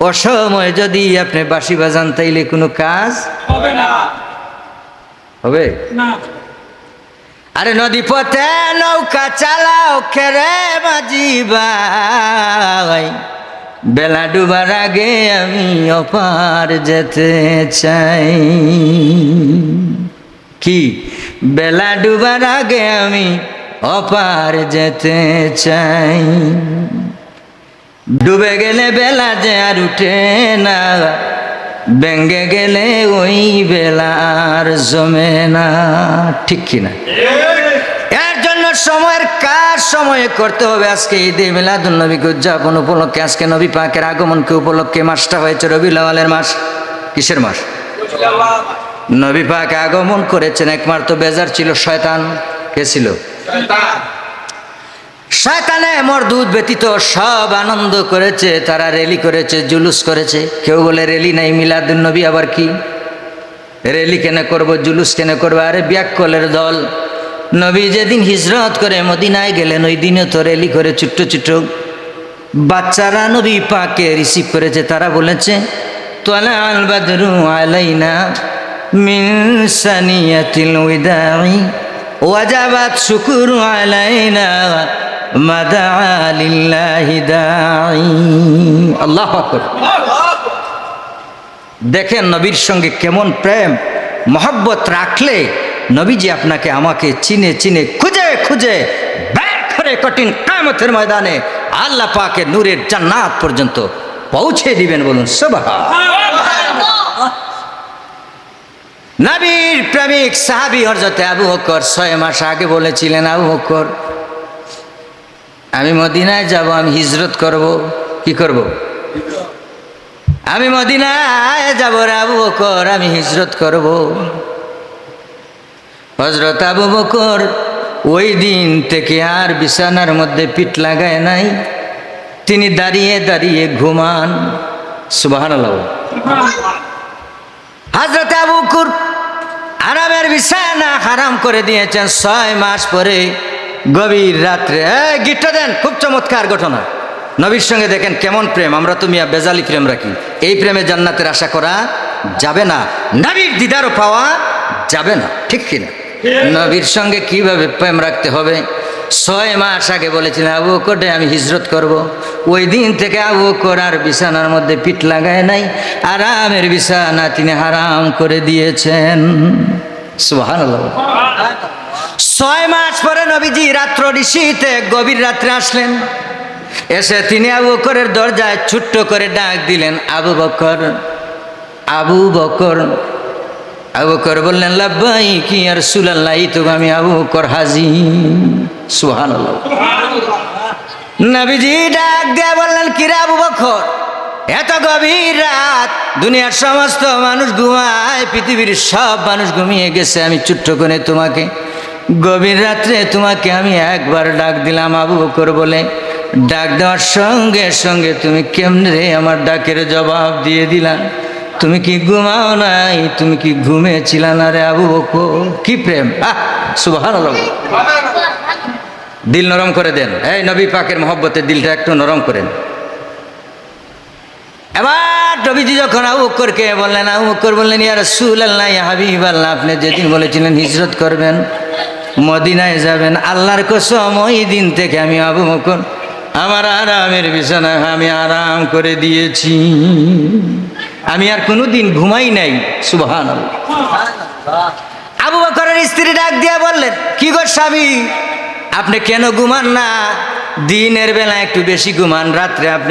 অসময় যদি আপনি বাসি বাজান তাইলে কোনো কাজ হবে না। হবে? না। আরে নদী পথে নৌকা চালাও খেরে বাজি ভাই বেলা ডুবার আগে আমি অপার যেতে চাই। কি? বেলা ডুবার আগে আমি অপার যেতে চাই। ডুবে গেলে বেলা যে আর উঠে না ব্যঙ্গে গেলে ওই বেলা আর জমে না। ঠিক কিনা? এর জন্য সময়ের কাজ সময়ে করতে হবে? আজকে ঈদে মিলাদুল নবীকে উদযাপন উপলক্ষে, আজকে নবী পাকের আগমনকে উপলক্ষে মাসটা হয়েছে রবি লাওয়ালের মাস। কিসের মাস? নবী পাক আগমন করেছেন, একমাত্র বেজার ছিল শয়তান। কে ছিল? মরদুদ ব্যতীত সব আনন্দ করেছে, তারা রেলি করেছে, জুলুস করেছে। কেউ বলে রেলি নাই মিলাদুল নবী আবার কি? রেলি কেন করব, জুলুস কেন করব? আরে ব্যাককলের দল। নবী যেদিন হিজরত করে মদিনায় গেলেন, ওই দিনে তো রেলি করে ছোট্ট ছোট্ট বাচ্চারা নবী পাকে রিসিভ করেছে, তারা বলেছে তোলা শুকুরু আলাইনা আল্লাহু দেখেন নবীর সঙ্গে কেমন প্রেম, মহব্বত রাখলে নবীজি আপনাকে আমাকে চিনে চিনে খুঁজে খুঁজে করে কঠিন কামতের ময়দানে আল্লাহ পাকে নূরের জান্নাত পর্যন্ত পৌঁছে দিবেন বলুন সবাই নবীর প্রেমিক সাহাবি হরজতে আবু বকর ছয় মাস আগে বলেছিলেন, আবু বকর আমি মদিনায় যাব, আমি হিজরত করব। কি করব? আমি মদিনায় যাব রে আবু বকর, আমি হিজরত করব। হজরত আবু বকর ওই দিন থেকে আর বিছানার মধ্যে পিঠ লাগায় নাই। তিনি দাঁড়িয়ে দাঁড়িয়ে ঘুমান। সুবাহান হাজরত আবু বকর আরামের বিছানা হারাম করে দিয়েছেন। ছয় মাস পরে গভীর রাত্রে। এই গিট্টা দেন, খুব চমৎকার ঘটনা। নবীর সঙ্গে দেখেন কেমন প্রেম, আমরা তো মিয়া বেজালি প্রেম রাখি। এই প্রেমে জান্নাতের আশা করা যাবে না। নবীর দিদারও পাওয়া যাবে না, ঠিক কিনা নবীর সঙ্গে কীভাবে প্রেম রাখতে হবে? ছয় মাস আগে বলেছিলেন, আবু কোটে আমি হিজরত করব। ওই দিন থেকে আবু আর বিছানার মধ্যে পিঠ লাগায় নাই। আরামের বিছানা তিনি হারাম করে দিয়েছেন। সুহান ছয় মাস পরে নবীজি রাত্র ঋষিতে গভীর রাত্রে আসলেন। এসে তিনি আবু বকরের দরজায় ছোট্ট করে ডাক দিলেন, আবু বকর আবু বকর। আবু বকর বললেন লাব্বাই কি আর সুলাল্লাহ তো আমি আবু বকর হাজি। সুহান নবীজি ডাক দিয়ে বললেন, কিরে আবু বকর, এত গভীর রাত, দুনিয়ার সমস্ত মানুষ ঘুমায়, পৃথিবীর সব মানুষ ঘুমিয়ে গেছে, আমি ছোট্ট করে তোমাকে গভীর রাত্রে তোমাকে আমি একবার ডাক দিলাম আবু বকর বলে, ডাক দেওয়ার সঙ্গে সঙ্গে তুমি কেমনে রে আমার ডাকের জবাব দিয়ে দিলাম তুমি কি ঘুমাও নাই? তুমি কি ঘুমিয়েছিলা না রে আবু বকর? কি প্রেম? দিল নরম করে দেন। এই নবী পাকের মহব্বতের দিলটা একটু নরম করেন। এবার নবীজি যখন আবু বকরকে বললেন, আবু বকর বললেন, ইয়া রাসূল আল্লাহ হাবিব আল্লাহ আপনি যেদিন বলেছিলেন হিজরত করবেন মদিনায় যাবেন, আল্লাহর কসম, ওই দিন থেকে আমি আবু বকর, আমার আরামের বিছানায় আমি আরাম করে দিয়েছি। আমি আর কোনো দিন ঘুমাই নাই সুবহান আবু বকরের স্ত্রী ডাক দিয়া বললেন, কি গো স্বামী, আপনি কেন ঘুমান না? দিনের বেলা একটু বেশি ঘুমান, রাত্রে আপনি